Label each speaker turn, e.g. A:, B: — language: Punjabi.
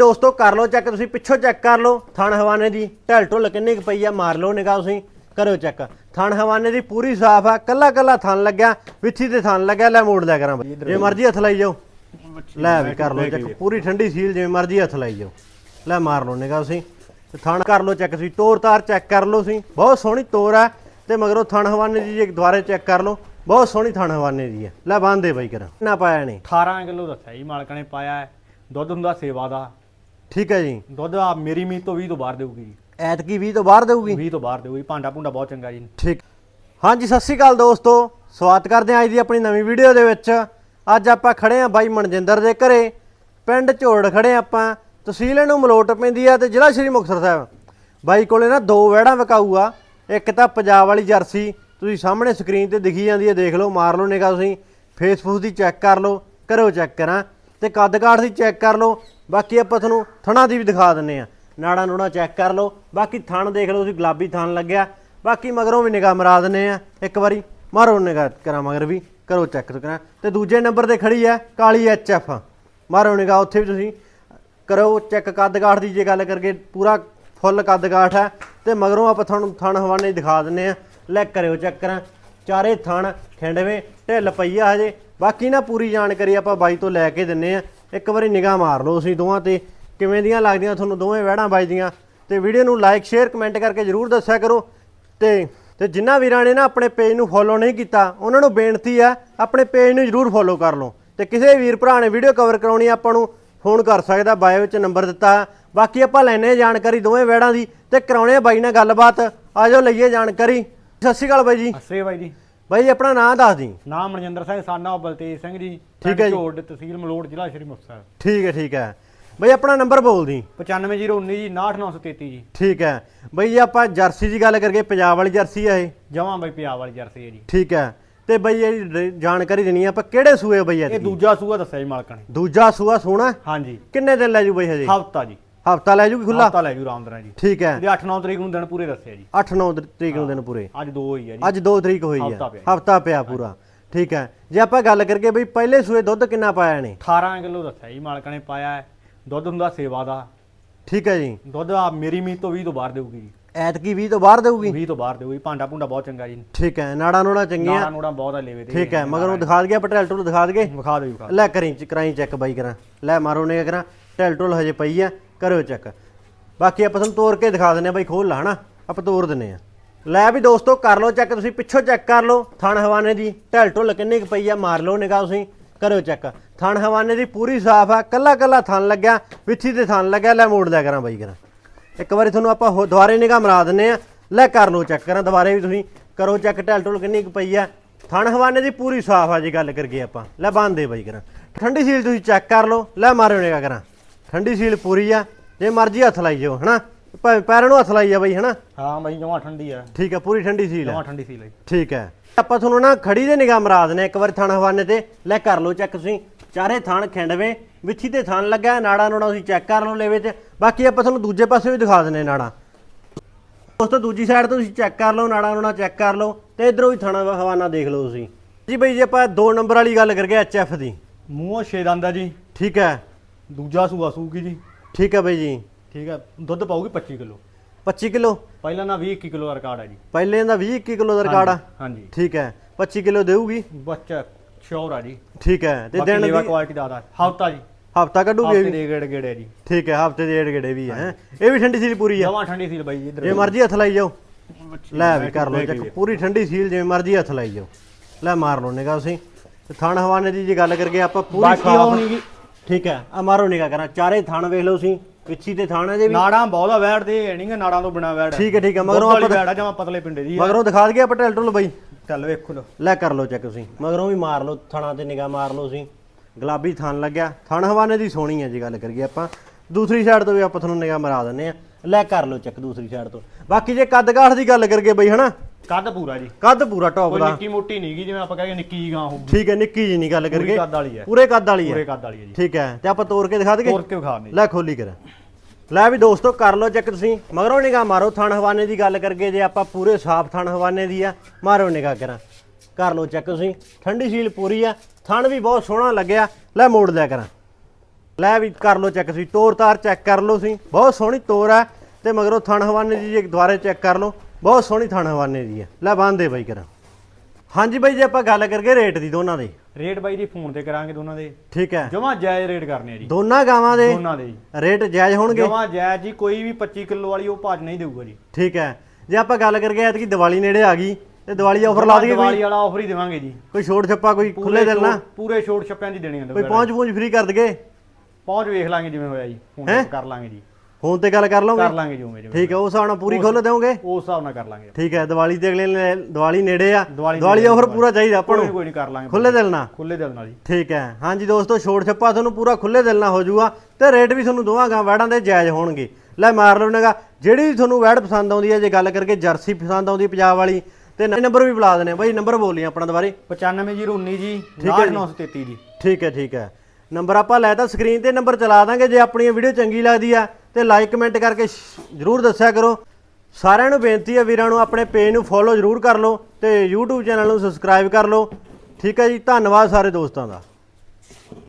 A: ਦੋਸਤੋ ਕਰ ਲਓ ਚੈੱਕ, ਤੁਸੀਂ ਪਿੱਛੋਂ ਚੈੱਕ ਕਰ ਲਓ। ਥਣ ਹਵਾਨੇ ਦੀ ਢਲ ਢੁੱਲ ਕਿੰਨੀ ਕੁ ਪਈ ਆ, ਮਾਰ ਲਓ ਨਿਗਾਹ ਤੁਸੀਂ ਕਰੋ ਚੈੱਕ। ਥਣ ਹਵਾਨੇ ਦੀ ਪੂਰੀ ਸਾਫ਼ ਆ ਕੱਲਾ ਕੱਲਾ ਥਣ ਲੱਗਿਆ, ਵਿੱਥੀ ਤੇ ਥਣ ਲੱਗਿਆ, ਲੈ ਮੋੜ ਲਿਆ ਕਰਾਂ ਬਈ। ਜੇ ਮਰਜ਼ੀ ਹੱਥ ਲਾਈ ਜਾਓ। ਲੈ ਵੀ ਕਰ ਲਓ ਚੈੱਕ, ਪੂਰੀ ਠੰਡੀ ਸੀਲ ਜਿਵੇਂ ਮਰਜ਼ੀ ਹੱਥ ਲਾਈ ਜਾਓ। ਲੈ ਮਾਰ ਲਓ ਨਿਗਾਹ ਤੁਸੀਂ। ਤੇ ਥਣ ਕਰ ਲਓ ਚੈੱਕ ਤੁਸੀਂ, ਤੋਰ ਤਾਰ ਚੈੱਕ ਕਰ ਲਓ ਤੁਸੀਂ। ਬਹੁਤ ਸੋਹਣੀ ਤੋਰ ਆ, ਤੇ ਮਗਰੋਂ ਥਣ ਹਵਾਨੇ ਦੀ ਜੇ ਦੁਬਾਰੇ ਚੈੱਕ ਕਰ ਲਓ, ਬਹੁਤ ਸੋਹਣੀ ਥਣ ਹਵਾਨੇ ਦੀ ਆ। ਲੈ ਬੰਦ ਦੇ ਬਈ ਕਰਾਂ। ਨਾ ਪਾਇਆ ਨੇ
B: 18 ਕਿਲੋ ਦੱਸਿਆ ਜੀ ਮਾਲਕਾਂ ਨੇ ਪਾਇਆ ਦੁੱਧ ਹੁੰਦਾ ਸੇਵਾ ਦਾ।
A: ਠੀਕ ਹੈ ਜੀ।
B: ਦੁੱਧ ਆ ਮੇਰੀ ਮੀਤ ਤੋਂ 20 ਤੋਂ ਬਾਹਰ ਦੇਊਗੀ। ਜੀ
A: ਐਤਕੀ 20 ਤੋਂ ਬਾਹਰ ਦੇਊਗੀ?
B: 20 ਤੋਂ ਬਾਹਰ ਦੇਊਗੀ। ਭਾਂਡਾ ਭੁੰਡਾ ਬਹੁਤ ਚੰਗਾ ਜੀ।
A: ਠੀਕ। ਹਾਂਜੀ ਸਤਿ ਸ਼੍ਰੀ ਅਕਾਲ ਦੋਸਤੋ। ਸਵਾਗਤ ਕਰਦੇ ਹਾਂ ਅੱਜ ਦੀ ਆਪਣੀ ਨਵੀਂ ਵੀਡੀਓ ਦੇ ਵਿੱਚ। ਅੱਜ ਆਪਾਂ ਖੜੇ ਹਾਂ ਬਾਈ ਮਨਜਿੰਦਰ ਦੇ ਘਰੇ। ਪਿੰਡ ਝੋੜ ਖੜੇ ਹਾਂ ਆਪਾਂ। ਤਹਿਸੀਲ ਇਹਨੂੰ ਮਲੋਟ ਪੈਂਦੀ ਆ ਤੇ ਜ਼ਿਲ੍ਹਾ ਸ਼੍ਰੀ ਮੁਕਤਸਰ ਸਾਹਿਬ। ਬਾਈ ਕੋਲੇ ਨਾ ਦੋ ਵਹਿੜਾਂ ਵਿਕਾਊ ਆ ਇੱਕ ਤਾਂ ਪੰਜਾਬ ਵਾਲੀ ਜਰਸੀ। ਤੁਸੀਂ ਸਾਹਮਣੇ ਸਕਰੀਨ ਤੇ ਦਿਖੀ ਜਾਂਦੀ ਹੈ ਦੇਖ ਲਓ ਮਾਰ ਲਓ ਨਿਗਾਹ ਤੁਸੀਂ। ਫੇਸਬੁੱਕ ਦੀ ਚੈੱਕ ਕਰ ਲਓ ਕਰੋ ਚੈੱਕ ਕਰਾਂ। ਤੇ ਕੱਦ ਕਾਠ ਦੀ ਚੈੱਕ ਕਰ ਲਓ। ਬਾਕੀ ਆਪਾਂ ਤੁਹਾਨੂੰ ਥਣਾ ਦੀ ਵੀ ਦਿਖਾ ਦਿੰਨੇ ਆ। ਨਾੜਾ ਨੂੜਾ ਚੈੱਕ ਕਰ ਲਓ। ਬਾਕੀ ਥਣ ਦੇਖ ਲਓ ਤੁਸੀਂ, ਗੁਲਾਬੀ ਥਣ ਲੱਗਿਆ। ਬਾਕੀ ਮਗਰੋਂ ਵੀ ਨਿਗਾਹ ਮਰਾ ਦਿੰਨੇ ਆ। ਇੱਕ ਵਾਰੀ ਮਾਰੋ ਨਿਗਾਹ ਕਰਾਂ ਮਗਰ ਵੀ, ਕਰੋ ਚੈੱਕ ਕਰਾਂ। ਤੇ ਦੂਜੇ ਨੰਬਰ ਤੇ ਖੜੀ ਹੈ ਕਾਲੀ ਐਚ ਐਫ ਮਾਰੋ ਨਿਗਾਹ, ਉੱਥੇ ਵੀ ਤੁਸੀਂ ਕਰੋ ਚੈੱਕ ਕੱਦਕਾਠ ਦੀ, ਜੇ ਗੱਲ ਕਰਕੇ ਪੂਰਾ ਫੁੱਲ ਕੱਦਕਾਠ ਹੈ ਤੇ ਮਗਰੋਂ ਆਪਾਂ ਤੁਹਾਨੂੰ ਥਣ ਹਵਾਨੇ ਦਿਖਾ ਦਿੰਨੇ ਆ। ਲੈ ਕਰਿਓ ਚੈੱਕ ਕਰਾਂ। ਚਾਰੇ ਥਣ ਖਿੰਡਵੇਂ, ਢਿੱਲ ਪਈ ਆ ਹਜੇ। ਬਾਕੀ ਨਾ ਪੂਰੀ ਜਾਣਕਾਰੀ ਆਪਾਂ ਬਾਈ ਤੋਂ ਲੈ ਕੇ ਦਿੰਨੇ ਆ। ਇੱਕ ਵਾਰੀ ਨਿਗਾਹ ਮਾਰ ਲਓ ਤੁਸੀਂ ਦੋਵਾਂ ਤੇ, ਕਿਵੇਂ ਦੀਆਂ ਲੱਗਦੀਆਂ ਤੁਹਾਨੂੰ ਦੋਵੇਂ ਵਹਿੜਾਂ ਵੱਜਦੀਆਂ। ਤੇ ਵੀਡੀਓ ਨੂੰ ਲਾਈਕ ਸ਼ੇਅਰ ਕਮੈਂਟ ਕਰਕੇ ਜਰੂਰ ਦੱਸਿਆ ਕਰੋ। ਤੇ ਤੇ ਜਿਨ੍ਹਾਂ ਵੀਰਾਂ ਨੇ ਨਾ ਆਪਣੇ ਪੇਜ ਨੂੰ ਫੋਲੋ ਨਹੀਂ ਕੀਤਾ, ਉਹਨਾਂ ਨੂੰ ਬੇਨਤੀ ਆ, ਆਪਣੇ ਪੇਜ ਨੂੰ ਜਰੂਰ ਫੋਲੋ ਕਰ ਲਓ। ਤੇ ਕਿਸੇ ਵੀਰ ਭਰਾ ਨੇ ਵੀਡੀਓ ਕਵਰ ਕਰਾਉਣੀ ਆਪਾਂ ਨੂੰ ਫੋਨ ਕਰ ਸਕਦਾ ਬਾਇਓ ਵਿੱਚ ਨੰਬਰ ਦਿੱਤਾ। ਬਾਕੀ ਆਪਾਂ ਲੈਣੇ ਜਾਣਕਾਰੀ ਦੋਵੇਂ ਵਹਿੜਾਂ ਦੀ, ਤੇ ਕਰਾਉਣੇ ਆ ਬਾਈ ਨਾਲ ਗੱਲਬਾਤ। ਆਜੋ ਲਈਏ ਜਾਣਕਾਰੀ। ਸਤਿ ਸ਼੍ਰੀ ਅਕਾਲ ਬਾਈ ਜੀ।
B: ਅਸੇ ਬਾਈ ਜੀ।
A: ਬਾਈ ਆਪਣਾ ਨਾਮ ਦੱਸ ਦੀ।
B: ਨਾਮ ਮਨਜਿੰਦਰ ਸਿੰਘ ਸਾਨਾ ਬਲਤੇਜ ਸਿੰਘ ਜੀ।
A: ਠੀਕ ਹੈ ਜੀ।
B: ਝੋੜ ਤਹਿਸੀਲ ਮਲੋਟ ਜ਼ਿਲ੍ਹਾ ਸ਼੍ਰੀ ਮੁਕਤਸਰ।
A: ਠੀਕ ਹੈ ਠੀਕ ਹੈ। ਬਾਈ ਆਪਣਾ ਨੰਬਰ ਬੋਲ ਦੀ।
B: 95019 ਜੀ 69933 ਜੀ।
A: ਠੀਕ ਹੈ। ਬਈ ਜੇ ਆਪਾਂ ਜਰਸੀ ਦੀ ਗੱਲ ਕਰਕੇ ਪੰਜਾਬ ਵਾਲੀ ਜਰਸੀ ਆ ਇਹ?
B: ਜਮਾਂ ਬਾਈ ਪੰਜਾਬ ਵਾਲੀ ਜਰਸੀ ਹੈ ਜੀ।
A: ਠੀਕ ਹੈ। ਤੇ ਬਈ ਇਹ ਡ- ਜਾਣਕਾਰੀ ਦੇਣੀ ਆ ਆਪਾਂ ਕਿਹੜੇ ਸੂਏ ਬਈ
B: ਇਹ
A: ਇਹ
B: ਦੂਜਾ ਸੂਆ ਦੱਸਿਆ ਜੀ ਮਾਲਕਾਂ ਨੇ।
A: ਦੂਜਾ ਸੂਆ ਸੋਣਾ
B: ਹਾਂਜੀ।
A: ਕਿੰਨੇ ਦਿਨ ਲੈ ਜੂ ਬਈ ਹਜੇ?
B: ਹਫਤਾ ਜੀ।
A: ਹਫਤਾ ਲੈ ਜੂਗੀ ਖੁੱਲਾ
B: ਹਫਤਾ ਲੈ ਜੂ ਰਾਮਦਰਾ ਜੀ।
A: ਠੀਕ ਹੈ।
B: ਇਹਦੇ 8-9 ਤਰੀਕ ਨੂੰ ਦਿਨ ਪੂਰੇ ਦੱਸਿਆ ਜੀ।
A: 8-9 ਤਰੀਕ ਨੂੰ ਦਿਨ ਪੂਰੇ।
B: ਅੱਜ 2 ਹੋਈ ਹੈ ਜੀ।
A: ਅੱਜ 2 ਤਰੀਕ ਹੋਈ ਹੈ ਹਫਤਾ ਪਿਆ ਪੂਰਾ। ਠੀਕ ਹੈ। ਜੇ ਆਪਾਂ ਗੱਲ ਕਰਕੇ ਬਈ ਪਹਿਲੇ ਸੂਏ ਦੁੱਧ ਕਿੰਨਾ ਪਾਇਆ ਨੇ
B: 18 ਕਿਲੋ ਦੱਸਿਆ ਜੀ ਮਾਲਕਾਂ ਨੇ ਪਾਇਆ। ਹੈ ਦੁੱਧ ਹੁੰਦਾ ਸੇਵਾ ਦਾ।
A: ਠੀਕ ਹੈ ਜੀ।
B: ਦੁੱਧ ਆ ਮੇਰੀ ਮੀਤ ਤੋਂ 20 ਤੋਂ ਬਾਹਰ ਦੇਊਗੀ ਜੀ।
A: ਐਤਕੀ 20 ਤੋਂ ਬਾਹਰ ਦੇਊਗੀ?
B: 20 ਤੋਂ ਬਾਹਰ ਦੇਊਗੀ। ਭਾਂਡਾ ਭੁੰਡਾ ਬਹੁਤ ਚੰਗਾ ਜੀ।
A: ਠੀਕ ਹੈ। ਨਾੜਾ ਨੂੜਾ ਚੰਗੀਆਂ?
B: ਨਾੜਾ ਨੂੜਾ ਬਹੁਤ ਆ ਲੇਵੇ ਤੇ।
A: ਠੀਕ ਹੈ। ਮਗਰ ਉਹ ਦਿਖਾ ਦਈਏ ਪਟੇਲ ਟੂਲ ਦਿਖਾ ਦਈਏ।
B: ਵਿਖਾ ਵਿਖਾ
A: ਲੈ ਕਰੀ ਕਰਾਈ ਚੈੱਕ ਬਾਈ ਕਰਾਂ। ਲੈ ਮਾਰੋ ਨੇ ਕਰਾਂ? ਢਿਲ ਢੁਲ ਹਜੇ ਪਈ ਆ। ਕਰਿਓ ਚੈੱਕ। ਬਾਕੀ ਆਪਾਂ ਤੁਹਾਨੂੰ ਤੋੜ ਕੇ ਦਿਖਾ ਦਿੰਨੇ ਆ ਬਾਈ ਖੋਲ ਲਾ, ਹਨਾ? ਆਪਾਂ ਤੋੜ ਦਿੰਨੇ ਆ ਲੈ ਵੀ ਦੋਸਤੋ, ਕਰ ਲਓ ਚੈੱਕ, ਤੁਸੀਂ ਪਿੱਛੋਂ ਚੈੱਕ ਕਰ ਲਓ। ਥਣ ਹਵਾਨੇ ਦੀ ਢਿਲ ਢੁਲ ਕਿੰਨੀ ਕੁ ਪਈ ਆ, ਮਾਰ ਲਓ ਨਿਗਾਹ ਤੁਸੀਂ, ਕਰਿਓ ਚੈੱਕ। ਥਣ ਹਵਾਨੇ ਦੀ ਪੂਰੀ ਸਾਫ਼ ਆ, ਕੱਲਾ ਕੱਲਾ ਥਣ ਲੱਗਿਆ, ਵਿੱਥੀ ਤੇ ਥਣ ਲੱਗਿਆ, ਲੈ ਮੋੜ ਲਿਆ ਕਰਾਂ ਬਾਈ ਕਰਾਂ। ਇੱਕ ਵਾਰੀ ਤੁਹਾਨੂੰ ਆਪਾਂ ਹੋ- ਦੁਬਾਰੇ ਨਿਗਾਹ ਮਰਾ ਦਿੰਨੇ ਆ ਲੈ ਕਰ ਲਓ ਚੈੱਕ ਕਰਾਂ, ਦੁਬਾਰੇ ਵੀ ਤੁਸੀਂ ਕਰੋ ਚੈੱਕ, ਢਿਲ ਢੁਲ ਕਿੰਨੀ ਕੁ ਪਈ ਆ। ਥਣ ਹਵਾਨੇ ਦੀ ਪੂਰੀ ਸਾਫ਼ ਆ ਜੇ ਗੱਲ ਕਰੀਏ ਆਪਾਂ। ਲੈ ਬੰਦ ਦੇ ਬਾਈ ਕਰਾਂ। ਠੰਡੀ ਸੀਲ ਤੁਸੀਂ ਚੈੱਕ ਕਰ ਲਓ, ਲੈ ਮਾਰਿਓ ਨਿਗਾਹ ਕਰਾਂ। ਠੰਡੀ ਸੀਲ ਪੂਰੀ ਆ ਜੇ ਮਰਜ਼ੀ ਹੱਥ ਲਾਈ ਜਾਓ ਹਨਾ? ਭਾਵੇਂ ਪੈਰਾਂ ਨੂੰ ਹੱਥ ਲਾਈ ਆ ਬਾਈ ਹਨਾ?
B: ਹਾਂ ਬਾਈ ਜਮਾ ਠੰਡੀ ਆ।
A: ਠੀਕ ਆ ਪੂਰੀ ਠੰਡੀ ਸੀਲ ਆ।
B: ਜਮਾ ਠੰਡੀ ਸੀ ਲਈ
A: ਠੀਕ ਹੈ ਆਪਾਂ ਤੁਹਾਨੂੰ ਨਾ ਖੜੀ ਦੇ ਨਿਗਾਹ ਮਰਾ ਦਨੇ ਇੱਕ ਵਾਰ ਥਣ ਹਵਾਨੇ ਤੇ। ਲੈ ਕਰ ਲਓ ਚੈੱਕ ਤੁਸੀਂ। ਚਾਰੇ ਥਣ ਖਿੰਡਵੇਂ ਵਿੱਥੀ ਤੇ ਥਣ ਲੱਗਾ ਨਾੜਾ ਨੂੜਾ ਤੁਸੀਂ ਚੈੱਕ ਕਰ ਲਓ ਲੈਵੇ ਤੇ। ਬਾਕੀ ਆਪਾਂ ਤੁਹਾਨੂੰ ਦੂਜੇ ਪਾਸੇ ਵੀ ਦਿਖਾ ਦਨੇ ਨਾੜਾ। ਉਸ ਤੋਂ ਦੂਜੀ ਸਾਈਡ ਤੋਂ ਤੁਸੀਂ ਚੈੱਕ ਕਰ ਲਓ ਨਾੜਾ ਨੂੜਾ ਚੈੱਕ ਕਰ ਲਓ ਤੇ ਇਧਰੋਂ ਵੀ ਥਣ ਹਵਾਨਾ ਦੇਖ ਲਓ ਤੁਸੀਂ। ਜੀ ਬਈ ਜੇ ਆਪਾਂ ਦੋ ਨੰਬਰ ਵਾਲੀ ਗੱਲ ਕਰਗੇ ਐਚਐਫ ਦੀ।
B: ਮੂੰਹੋਂ ਛੇ ਦੰਦ ਆ ਜੀ।
A: ਠੀਕ ਹੈ
B: ਦੂਜਾ ਸੂਆ ਸੂਗੀ ਜੀ।
A: ਠੀਕ ਹੈ ਬਈ ਜੀ।
B: ਠੀਕ ਹੈ ਦੁੱਧ ਪਾਊਗੀ 25 ਕਿਲੋ।
A: 25 ਕਿਲੋ?
B: ਪਹਿਲਾਂ ਨਾ 20 21 ਕਿਲੋ ਦਾ ਰਿਕਾਰਡ ਹੈ ਜੀ।
A: ਪਹਿਲੇ ਦਾ 20 21 ਕਿਲੋ ਦਾ ਰਿਕਾਰਡ ਆ।
B: ਹਾਂਜੀ
A: ਠੀਕ ਹੈ 25 ਕਿਲੋ ਦੇਊਗੀ?
B: ਬੱਚਾ ਸ਼ੋਰ ਆ ਜੀ।
A: ਠੀਕ ਹੈ ਤੇ ਦਿਨ ਦੀ
B: ਕੁਆਲਿਟੀ ਦਾ ਆਦਾ ਹਫਤਾ ਜੀ।
A: ਹਫਤਾ ਕੱਢੂਗੀ ਵੀ?
B: ਦੇ ਗੇੜ ਗੇੜੇ ਜੀ।
A: ਠੀਕ ਹੈ ਹਫ਼ਤੇ ਦੇ ਡੇਢ ਗੇੜੇ ਵੀ ਹੈ ਇਹ ਵੀ ਠੰਡੀ ਸੀਲ ਪੂਰੀ ਆ?
B: ਜਮਾ ਠੰਡੀ ਸੀ ਬਾਈ ਜੀ ਇੱਧਰ
A: ਜੇ ਮਰਜ਼ੀ ਹੱਥ ਲਾਈ ਜਾਓ। ਲੈ ਵੀ ਕਰ ਲਓ ਚੱਕ ਪੂਰੀ ਠੰਡੀ ਸੀਲ ਜਿਵੇਂ ਮਰਜ਼ੀ ਹੱਥ ਲਾਈ ਜਾਓ। ਲੈ ਮਾਰ ਲਓ ਨਿਗਾਹ ਤੁਸੀਂ। ਤੇ ਥਣ ਹਵਾਨੇ ਦੀ ਜੇ ਗੱਲ ਕਰਗੇ ਆਪਾਂ ਪੂਰੀ ਸਾਫ਼- ਠੀਕ ਹੈ ਆ ਮਾਰੋ ਨਿਗਾਹ ਕਰਾਂ ਚਾਰੇ ਥਣ ਵੇਖ ਲਓ ਤੁਸੀਂ ਪਿੱਛੀ ਤੇ ਥਣ ਜੇ ਵੀ।
B: ਨਾੜਾਂ ਬਹੁਤਾ ਵੈੜ ਦੇ ਨਹੀਂਗਾ ਨਾੜਾਂ ਤੋਂ ਬਿਨਾ ਵੈੜ
A: ਠੀਕ ਹੈ ਠੀਕ ਹੈ
B: ਮਗਰੋਂ
A: ਆਪਾਂ
B: ਵੈੜ ਜਮਾ ਪਤਲੇ ਪਿੰਡੇ ਦੀ।
A: ਮਗਰੋਂ ਦਿਖਾ ਦਈਏ ਆਪਾਂ ਢਿਲ ਢੁਲ ਬਈ।
B: ਚੱਲ ਵੇਖੋ ਲੋ
A: ਲੈ ਕਰ ਲਓ ਚੈੱਕ ਤੁਸੀਂ ਮਗਰੋਂ ਵੀ ਮਾਰ ਲਓ ਥਣਾ ਤੇ ਨਿਗਾਹ ਮਾਰ ਲਓ ਤੁਸੀਂ। ਗੁਲਾਬੀ ਥਣ ਲੱਗਿਆ ਥਣ ਹਵਾਨੇ ਦੀ ਸੋਹਣੀ ਹੈ ਜੀ ਗੱਲ ਕਰੀਏ ਆਪਾਂ। ਦੂਸਰੀ ਸਾਈਡ ਤੋਂ ਵੀ ਆਪਾਂ ਤੁਹਾਨੂੰ ਨਿਗਾਹ ਮਰਾ ਦਿੰਨੇ ਆ ਲੈ ਕਰ ਲਓ ਚੈੱਕ ਦੂਸਰੀ ਸਾਈਡ ਤੋਂ। ਬਾਕੀ ਜੇ ਕੱਦ ਕਾਠ ਦੀ ਗੱਲ ਕਰਗੇ ਬਈ ਹਨਾ?
B: ਕੱਦ ਪੂਰਾ ਜੀ।
A: ਕੱਦ ਪੂਰਾ ਟੌਪ
B: ਕੋਈ
A: ਦਾ।
B: ਨਿੱਕੀ ਮੋਟੀ ਨਹੀਂਗੀ ਜਿਵੇਂ ਆਪਾਂ ਕਹਿੰਦੇ ਨਿੱਕੀ ਜੀ ਗਾਂ ਹੋਊਗੀ।
A: ਠੀਕ ਹੈ ਨਿੱਕੀ ਜੀ ਨਹੀਂ ਗੱਲ
B: ਪੂਰੀ
A: ਕਰਗੇ
B: ਕੱਦ ਵਾਲੀ ਹੈ।
A: ਪੂਰੇ ਕੱਦ ਵਾਲੀ
B: ਪੂਰੇ
A: ਹੈ
B: ਕੱਦ ਵਾਲੀ ਹੈ ਜੀ।
A: ਠੀਕ ਹੈ ਤੇ ਆਪਾਂ ਤੋੜ ਕੇ ਦਿਖਾ ਦਈਏ?
B: ਤੋੜ ਕੇ ਵਿਖਾ ਦੇ
A: ਲੈ ਖੋਲੀ ਕਰ। ਲੈ ਵੀ ਦੋਸਤੋ ਕਰ ਲਓ ਚੈੱਕ ਤੁਸੀਂ। ਮਗਰੋਂ ਨਿਗਾਹ ਮਾਰੋ ਥਣ ਹਵਾਨੇ ਦੀ ਗੱਲ ਕਰਗੇ ਜੇ ਆਪਾਂ ਪੂਰੇ ਸਾਫ਼ ਥਣ ਹਵਾਨੇ ਦੀ ਆ ਮਾਰੋ ਨਿਗਾਹ ਕਰਾਂ। ਕਰ ਲਓ ਚੈੱਕ ਤੁਸੀਂ। ਠੰਡੀ ਸੀਲ ਪੂਰੀ ਆ। ਥਣ ਵੀ ਬਹੁਤ ਸੋਹਣਾ ਲੱਗਿਆ। ਲੈ ਮੋੜ ਲਿਆ ਕਰਾਂ। ਲੈ ਵੀ ਕਰ ਲਓ ਚੈੱਕ ਤੁਸੀਂ। ਤੋਰ ਤਾਰ ਚੈੱਕ ਕਰ ਲਓ ਤੁਸੀਂ। ਬਹੁਤ ਸੋਹਣੀ ਤੋਰ ਹੈ ਤੇ ਮਗਰੋਂ ਥਣ ਹਵਾਨੇ ਦੀ ਜੇ ਦੁਬਾਰੇ ਚੈੱਕ ਕਰ ਲਓ। ਬਹੁਤ ਸੋਹਣੀ ਥਣ ਹਵਾਨੇ ਦੀ ਹੈ ਲੈ ਬੰਨ ਦੇ ਬਾਈ ਕਰਾਂ। ਹਾਂਜੀ ਬਾਈ ਜੇ ਆਪਾਂ ਗੱਲ ਕਰਕੇ ਰੇਟ ਦੀ ਦੋਨਾਂ ਦੇ।
B: ਰੇਟ ਬਾਈ ਜੀ ਫੋਨ ਤੇ ਕਰਾਂਗੇ ਦੋਨਾਂ ਦੇ।
A: ਠੀਕ ਹੈ।
B: ਜਮਾ ਜਾਇਜ਼ ਰੇਟ ਕਰਨੇ ਆ ਜੀ।
A: ਦੋਨਾਂ ਗਾਵਾਂ ਦੇ
B: ਦੋਨਾਂ ਦੇ ਜੀ।
A: ਰੇਟ ਜਾਇਜ਼ ਹੋਣਗੇ?
B: ਜਮਾ ਜਾਇਜ਼ ਜੀ ਕੋਈ ਵੀ 25 ਕਿਲੋ ਵਾਲੀ ਉਹ ਭਾਜ ਨਹੀਂ ਦੇਊਗਾ ਜੀ।
A: ਠੀਕ ਹੈ। ਜੇ ਆਪਾਂ ਗੱਲ ਕਰਕੇ ਐਤਕੀ ਦੀਵਾਲੀ ਨੇੜੇ ਆ ਗਈ ਤੇ ਦੀਵਾਲੀ ਆਫਰ ਲਾ ਦਈਏ
B: ਦੀਵਾਲੀ ਵਾਲਾ ਆਫਰ ਹੀ ਦੇਵਾਂਗੇ ਜੀ।
A: ਕੋਈ ਛੋਟ ਛੱਪਾ ਕੋਈ ਖੁੱਲੇ ਦਿਲ ਨਾ
B: ਪੂਰੇ ਛੋਟ ਛੱਪਿਆਂ ਦੀ ਦੇਣੀ ਹੁੰਦੀ
A: ਕੋਈ ਪਹੁੰਚ ਪਹੁੰਚ ਫ੍ਰੀ ਕਰ ਦਗੇ
B: ਪਹੁੰਚ ਵੇਖ ਲਾਂਗੇ ਜਿਵੇਂ ਹੋਇਆ ਜੀ। ਫੋਨ ਕਰ ਲਾਂਗੇ ਜੀ।
A: ਫੋਨ ਤੇ ਗੱਲ ਕਰ ਲਓਗੇ?
B: ਕਰ ਲਾਂਗੇ ਜਿਵੇਂ ਜਿਵੇਂ
A: ਠੀਕ ਹੈ ਉਸ ਹਿਸਾਬ ਨਾਲ ਪੂਰੀ ਖੋਲ ਦੇਵੋਗੇ
B: ਉਸ ਹਿਸਾਬ ਨਾਲ ਕਰ ਲਾਂਗੇ।
A: ਠੀਕ ਹੈ ਦੀਵਾਲੀ ਤੇ ਅਗਲੇ ਨੇ ਦੀਵਾਲੀ ਨੇੜੇ ਆ।
B: ਦੀਵਾਲੀ
A: ਆਫਰ ਪੂਰਾ ਚਾਹੀਦਾ ਆਪਾਂ
B: ਕੋਈ
A: ਨੂੰ?
B: ਕੋਈ ਨਹੀਂ ਕਰ ਲਾਂਗੇ।
A: ਖੁੱਲੇ ਦਿਲ ਨਾਲ?
B: ਖੁੱਲੇ ਦਿਲ ਨਾਲ ਜੀ।
A: ਠੀਕ ਹੈ ਹਾਂਜੀ ਦੋਸਤੋ ਛੋਟ ਛੱਪਾ ਤੁਹਾਨੂੰ ਪੂਰਾ ਖੁੱਲੇ ਦਿਲ ਨਾਲ ਹੋ ਜਾਊਗਾ ਤੇ ਰੇਟ ਵੀ ਤੁਹਾਨੂੰ ਦੋਵਾਂ ਵੈੜਾਂ ਦੇ ਜਾਇਜ਼ ਹੋਣਗੇ। ਲੈ ਮਾਰ ਲਓ ਨੇਗਾ ਜਿਹੜੀ ਵੀ ਤੁਹਾਨੂੰ ਵੈੜ ਪਸੰਦ ਆਉਂਦੀ ਹੈ ਜੇ ਗੱਲ ਕਰਕੇ ਜਰਸੀ ਪਸੰਦ ਆਉਂਦੀ ਪੰਜਾਬ ਵਾਲੀ ਤੇ ਨੰਬਰ ਵੀ ਬੁਲਾ ਦਨੇ ਬਾਈ ਨੰਬਰ ਬੋਲੀ ਆਪਣਾ ਦੁਬਾਰੇ।
B: 95019 ਜੀ
A: ਠੀਕ ਹੈ ਜੀ।
B: 933 ਜੀ।
A: ਠੀਕ ਹੈ ਠੀਕ ਹੈ। ਨੰਬਰ ਆਪਾਂ ਲੈ ਤਾਂ ਸਕਰੀਨ ਤੇ ਨੰਬਰ ਚਲਾ ਦਾਂਗੇ, ਜੇ ਆਪਣੀ ਵੀਡੀਓ ਚੰਗੀ ਲੱਗਦੀ ਆ, ਤੇ ਲਾਈਕ ਕਮੈਂਟ ਕਰਕੇ ਜਰੂਰ ਦੱਸਿਆ ਕਰੋ। ਸਾਰਿਆਂ ਨੂੰ ਬੇਨਤੀ ਹੈ ਵੀਰਾਂ ਨੂੰ ਆਪਣੇ ਪੇਜ ਨੂੰ ਫੋਲੋ ਜਰੂਰ ਕਰ ਲਓ ਤੇ YouTube ਚੈਨਲ ਨੂੰ ਸਬਸਕ੍ਰਾਈਬ ਕਰ ਲਓ। ਠੀਕ ਹੈ ਜੀ, ਧੰਨਵਾਦ ਸਾਰੇ ਦੋਸਤਾਂ ਦਾ।